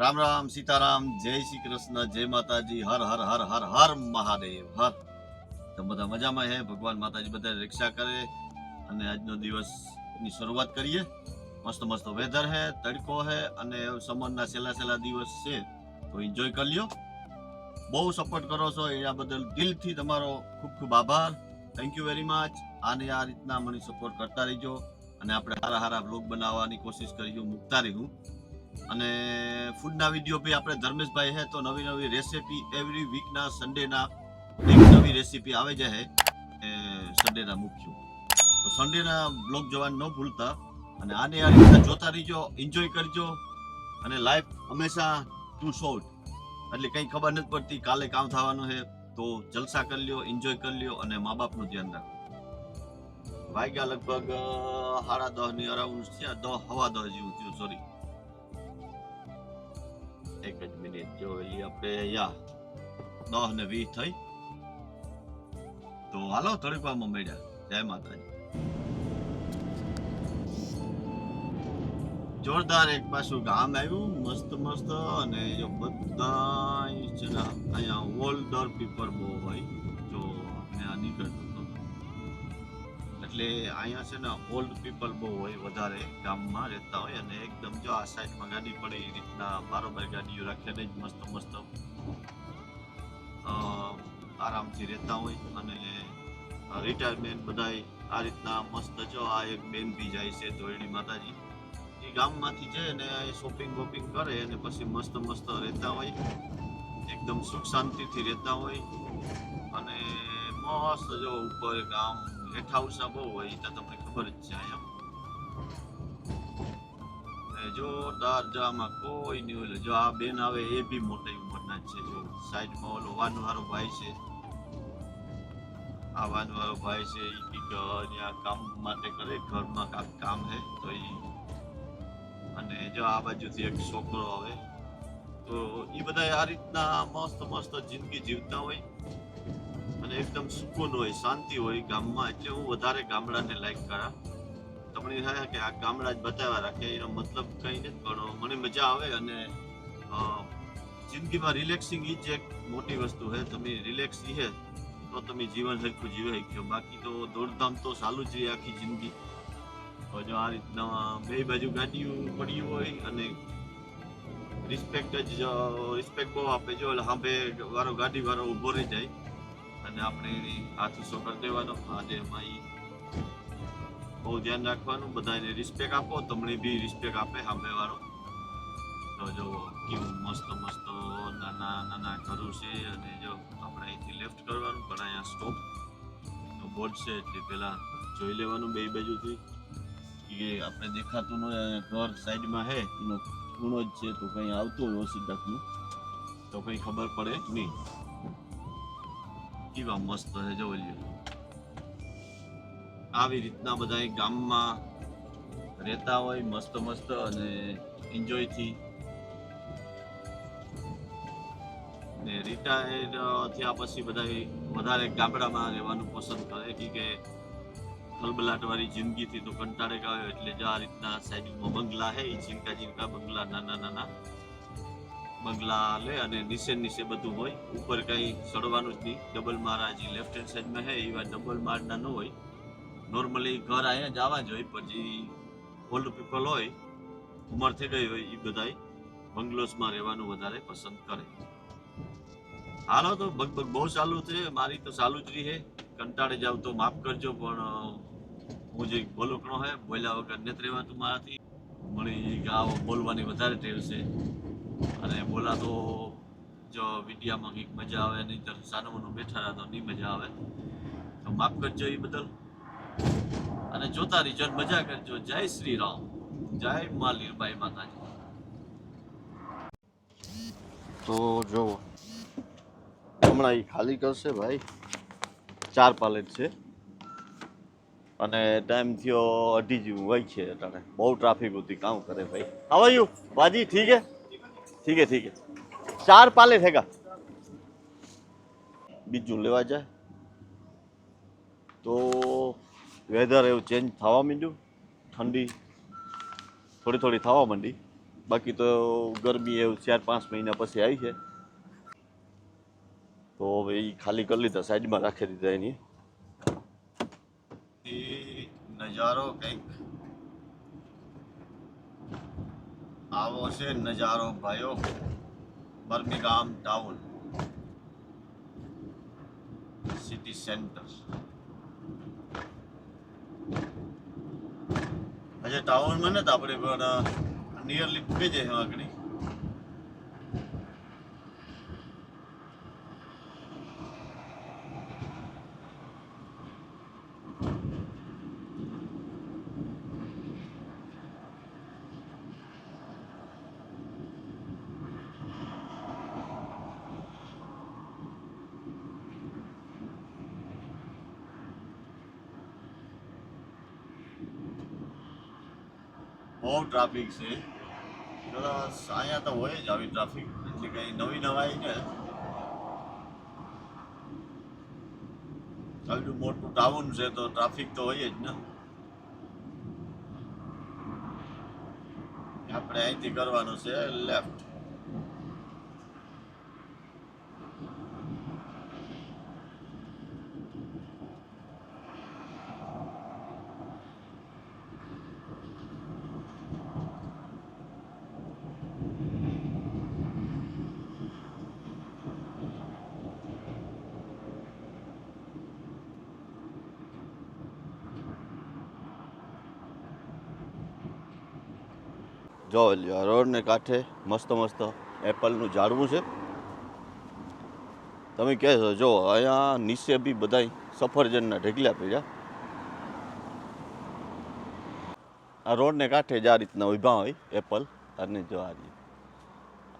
રામ રામ સીતારામ, જય શ્રી કૃષ્ણ, જય માતાજી, હર હર હર હર હર મહાદેવ, હર. તો બધા મજામાં હે? ભગવાન માતાજી બધા રક્ષા કરે. અને આજનો દિવસની શરૂઆત કરીએ. મસ્ત મસ્ત વેધર હે, તડકો હે, અને સમરના છેલ્લા છેલ્લા દિવસ છે. તો એન્જોય કરી લ્યો. બહુ સપોર્ટ કરો છો. એના બદલ દિલથી તમારો ખૂબ ખૂબ આભાર. થેન્ક યુ વેરી મચ આને આ રીતના મને સપોર્ટ કરતા રહીજો. અને આપણે સારા સારા બ્લોગ બનાવવાની કોશિશ કરીશું. મૂકતા રહીશું અને ફૂડના વીડિયો બી આપણે ધર્મેશભાઈ હે, તો નવી નવી રેસીપી એવરી વીકના સન્ડેના એક નવી રેસીપી આવે એ સન્ડેના મુખ્ય. તો સન્ડેના બ્લોગ જોવાનું ન ભૂલતા અને આને આ રીતે જોતા રહીજો એન્જોય કરજો અને લાઈફ હંમેશા ટુ શોર્ટ એટલે કંઈ ખબર નથી પડતી કાલે કામ થવાનું છે તો જલસા કરી લ્યો એન્જોય કરી લ્યો અને મા બાપનું ધ્યાન રાખો વાગ્યા લગભગ સાડા દસની અરાઉન્ડ છે દસ હવા દસ જેવું થયું સોરી એક જ મિનિટ. જો એ આપણે યા દસ ને વીસ થઈ. તો હાલો વારમાં મળ્યા. જય માતાજી. જોરદાર એક પાછું ગામ આવ્યું, મસ્ત મસ્ત, અને જો બધા અહીંયા ઓલ્ડર પીપલ બહુ હોય. જો આપણે આ નીકળતું એટલે અહીંયા છે ને ઓલ્ડ પીપલ બહુ હોય, વધારે ગામમાં રહેતા હોય અને એકદમ જો આ સાઈડમાં ગાડી પડે, એ રીતના બારોબાર ગાડીઓ રાખીને જ મસ્ત મસ્ત આરામથી રહેતા હોય અને રિટાયરમેન્ટ બધાય આ રીતના મસ્ત જો આ એક બેન બી જાય છે ધોરડી માતાજી, એ ગામમાંથી જાય અને શોપિંગ વોપિંગ કરે અને પછી મસ્ત મસ્ત રહેતા હોય, એકદમ સુખ શાંતિથી રહેતા હોય અને મસ્ત જો ઉપર ગામ હેઠા ઉષા બહુ હોય તો તમને ખબર જ છે અહીંયા. જોરદાર જો આમાં કોઈ નહીં ઓલે જો આ બેન આવે એ બી મોટી ઉંમરના છે. સાઈડમાં ઓલો વાનવાળો ભાઈ છે. આ વાનવાળો ભાઈ છે એ કંઈક અહીંયા કામ માટે કરે, ઘરમાં કાંઈક કામ છે તો એ અને જો આ બાજુથી એક છોકરો આવે. તો એ બધા આ રીતના મસ્ત મસ્ત જિંદગી જીવતા હોય. અને એકદમ સુકૂન હોય, શાંતિ હોય ગામમાં. એટલે હું વધારે ગામડાને લાઈક કરા. તમને થાય કે આ ગામડા જ બતાવ્યા રાખે, એનો મતલબ કંઈ નથી, પણ મને મજા આવે અને જિંદગીમાં રિલેક્સિંગ એ જ એક મોટી વસ્તુ છે. તમે રિલેક્સ છે, તો તમે જીવન સરખું જીવાઈ ગયો. બાકી તો દોડધામ તો ચાલુ જ રહે આખી જિંદગી. જો આ રીતના બે બાજુ ગાડીઓ પડી હોય અને રિસ્પેક્ટ જ રિસ્પેક્ટ બહુ આપે. જો એટલે હા ભાઈ વારો, ગાડી વાળો ઊભો રહી જાય. અને આપણે એને હાથ ઉસો કરી દેવાનો. આજે એમાં એ બહુ ધ્યાન રાખવાનું, બધાને રિસ્પેક્ટ આપો, તમને બી રિસ્પેક્ટ આપે, સામેવાળો. તો જો કેવું મસ્ત મસ્ત નાના નાના ઘરું છે અને જો આપણે અહીંથી લેફ્ટ કરવાનું, પણ અહીંયા સ્ટોપ બોર્ડ છે, એટલે પહેલાં જોઈ લેવાનું બે બાજુથી. કે આપણે દેખાતું ન ઘર સાઈડમાં હે, એનો ખૂણો જ છે, તો કંઈ આવતું હોય, ઓછી તો કંઈ ખબર પડે નહીં. કેવા મસ્ત છે જો આવી રીતના બધા ગામમાં રહેતા હોય, મસ્ત મસ્ત અને એન્જોયથી ને રિટાયર થયા પછી બધા વધારે ગામડામાં રહેવાનું પસંદ કરે કે કે ખલબલાટવાળી જિંદગીથી તો કંટાળે ગયો, એટલે જે આ રીતના સાઈડમાં બંગલા હે એ ઝીંકા ઝીંકા બંગલા નાના નાના બંગલા લે અને નીચે નીચે બધું હોય. ઉપર કંઈ ચડવાનું જ નહીં. ડબલ મારા જે લેફ્ટ હેન્ડ સાઈડમાં હે એવા ડબલ મારના ન હોય. નોર્મલી ઘર અહીંયા જ આવવા જ હોય જે ઓલ્ડ પીપલ હોય, ઉંમર થઈ ગઈ હોય એ બધાય બંગલોસમાં રહેવાનું વધારે પસંદ કરે. હાલો તો બગબગ બહુ ચાલુ છે, મારી તો ચાલુ જ રહી કંટાળે જાવ તો માફ કરજો, પણ હું જે બોલકણો હે, બોલ્યા વગર નથી રહેવાતું મારાથી. મળી ગાવ બોલવાની વધારે ટેવ છે. અને બોલા તો જો વિડીયામાં કંઈક મજા આવે, નહીં તો સાનમનું બેઠા રહ્યા તો નહીં મજા આવે. તો માફ કરજો એ બદલ. અને જોતા રહીજો મજા કરજો. જય શ્રી રામ. જય મા લીરબાઈ માતાજી. તો જો, હમણાં એ ખાલી કરશે ભાઈ. ચાર પાલેટ છે. અને ટાઈમ થયો અઢી જેવું હોય છે. અત્યારે બહુ ટ્રાફિક હતી કામ કરે ભાઈ. હાવ યુ બાજી ઠીક હે? ઠીક है, ठीक है। ચાર પાલેટ હેગા બીજું લેવા જાય તો વેધર એવું ચેન્જ થવા માંડ્યું ઠંડી થોડી થોડી થવા માંડી બાકી તો ગરમી એવું ચાર પાંચ મહિના પછી આવી છે તો હવે એ ખાલી કરી લીધા સાઈડમાં રાખી દીધા એની નજારો કંઈક આવો છે નજારો ભાઈઓ, બર્મિંગહામ ટાઉન, સિટી સેન્ટર હજે ટાઉનમાં નથી આપણે, પણ નિયરલી પૂગી જાય આગળ. બહુ ટ્રાફિક છે. અહીંયા તો હોય જ આવી ટ્રાફિક એટલે કંઈ નવી નવાઈ ને. ચાલુ મોટું ટાઉન છે તો ટ્રાફિક તો હોય જ ને. આપણે અહીંથી કરવાનું છે લેફ્ટ જો રોડને કાંઠે મસ્ત મસ્ત એપલનું ઝાડવું છે. તમે કહે છો, જો, અહીંયા નીચે બી બધાય સફરજનના ઢગલા પડ્યા. આ રોડને કાંઠે જ આ રીતના ઊભા હોય, એપલ અને જો આ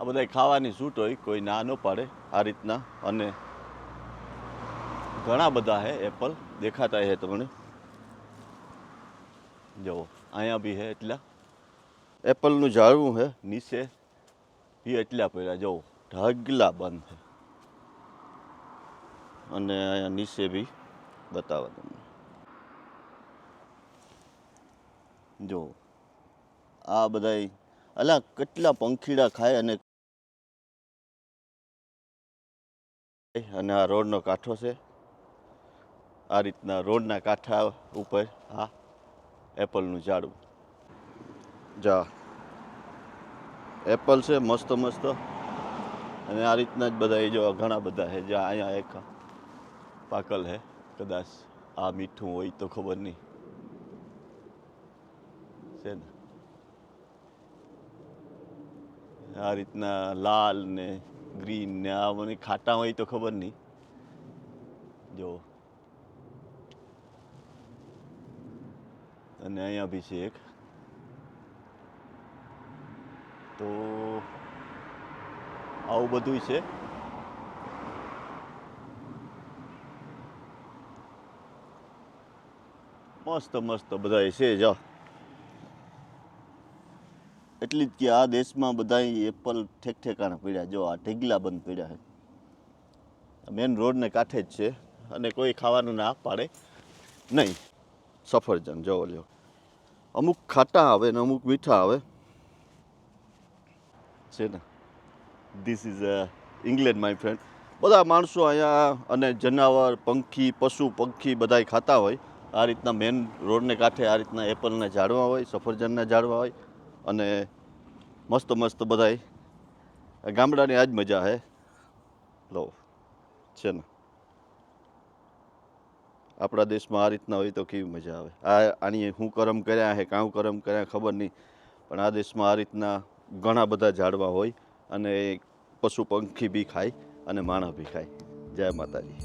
આ બધા ખાવાની છૂટ હોય, કોઈ ના ન પાડે આ રીતના. અને ઘણા બધા હે એપલ દેખાતા હે તમને. જુઓ, અહીંયા બી હે એટલા. એપલનું ઝાડવું છે નીચે. એ એટલા પહેલાં જુઓ ઢગલા બંધ છે અને અહીંયા નીચે બી બતાવો તમને. જો, આ બધાય, અલા, કેટલા પંખીડા ખાય અને અને આ રોડનો કાંઠો છે. આ રીતના રોડના કાંઠા ઉપર આ એપલનું ઝાડવું. જા. એપલ છે, મસ્ત મસ્ત. અને આ રીતના જ બધા એ જો ઘણા બધા છે જ્યાં અહીંયા એક પાકલ છે કદાચ આ મીઠું હોય તો ખબર નહીં. છે ને? આ રીતના લાલ ને ગ્રીન ને આ મને ખાટા હોય તો ખબર નહીં. જો. અને અહીંયા બી છે એક. તો આવું બધું છે. મસ્ત મસ્ત બધા છે, જા. એટલી જ કે આ દેશમાં બધા એપલ ઠેક ઠેકાણે પડ્યા. જો આ ઢેગલા બંધ પડ્યા છે. મેન રોડને કાંઠે જ છે. અને કોઈ ખાવાનું ના પાડે. નહીં. સફરજન, જોવો લ્યો. અમુક ખાટા આવે ને અમુક મીઠા આવે. છે ને? This is England my friend બધા માણસો અહીંયા અને જનાવર, પંખી, પશુ, પંખી બધાય ખાતા હોય. આ રીતના મેન રોડને કાંઠે આ રીતના એપલના ઝાડવા હોય, સફરજનના ઝાડવા હોય. અને મસ્ત મસ્ત બધાય. ગામડાની આ જ મજા છે લો, છે ને? આપણા દેશમાં આ રીતના હોય તો કેવી મજા આવે? આ આની હું કરમ કર્યા હે, કાં કરમ કર્યા ખબર નહીં. પણ આ દેશમાં આ રીતના ઘણા બધા ઝાડવા હોય અને પશુ પંખી બી ખાય અને માણસ બી ખાય. જય માતાજી.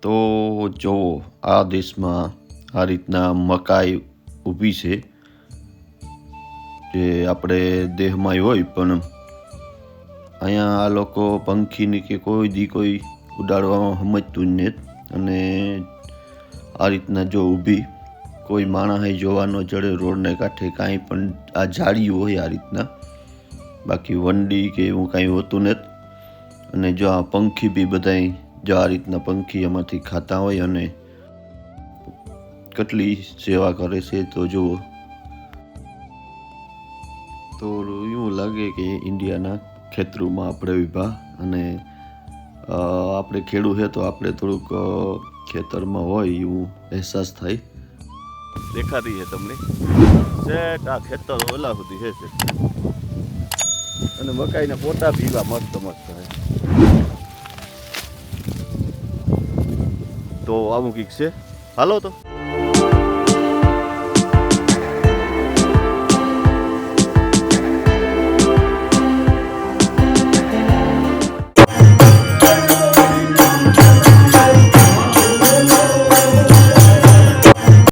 તો જો આ દેશમાં આ રીતના મકાઈ ઊભી છે જે આપણે દેહમાં હોય પણ અહીંયા આ લોકો પંખીની કે કોઈ દી કોઈ ઉડાડવામાં સમજતું જ નહીં અને આ રીતના જો ઊભી કોઈ માણસ ન જડે રોડને કાંઠે કાંઈ પણ આ જાળીઓ હોય આ રીતના. બાકી વંડી કે એવું કાંઈ હોતું નથી. અને જો આ પંખી બી બધાય જો આ રીતના પંખી એમાંથી ખાતા હોય અને કેટલી સેવા કરે છે તો જુઓ. તો એવું લાગે કે ઇન્ડિયાના ખેતરોમાં આપણે વિભા અને આપણે ખેડૂત છે તો આપણે થોડુંક ખેતરમાં હોય એવું અહેસાસ થાય. દેખાતી છે તમને? સેટ આ ખેતર ઓલા સુધી છે અને મકાઈને પોતા પીવા મસ્ત મસ્ત છે તો આવું કંઈક છે? હાલો તો.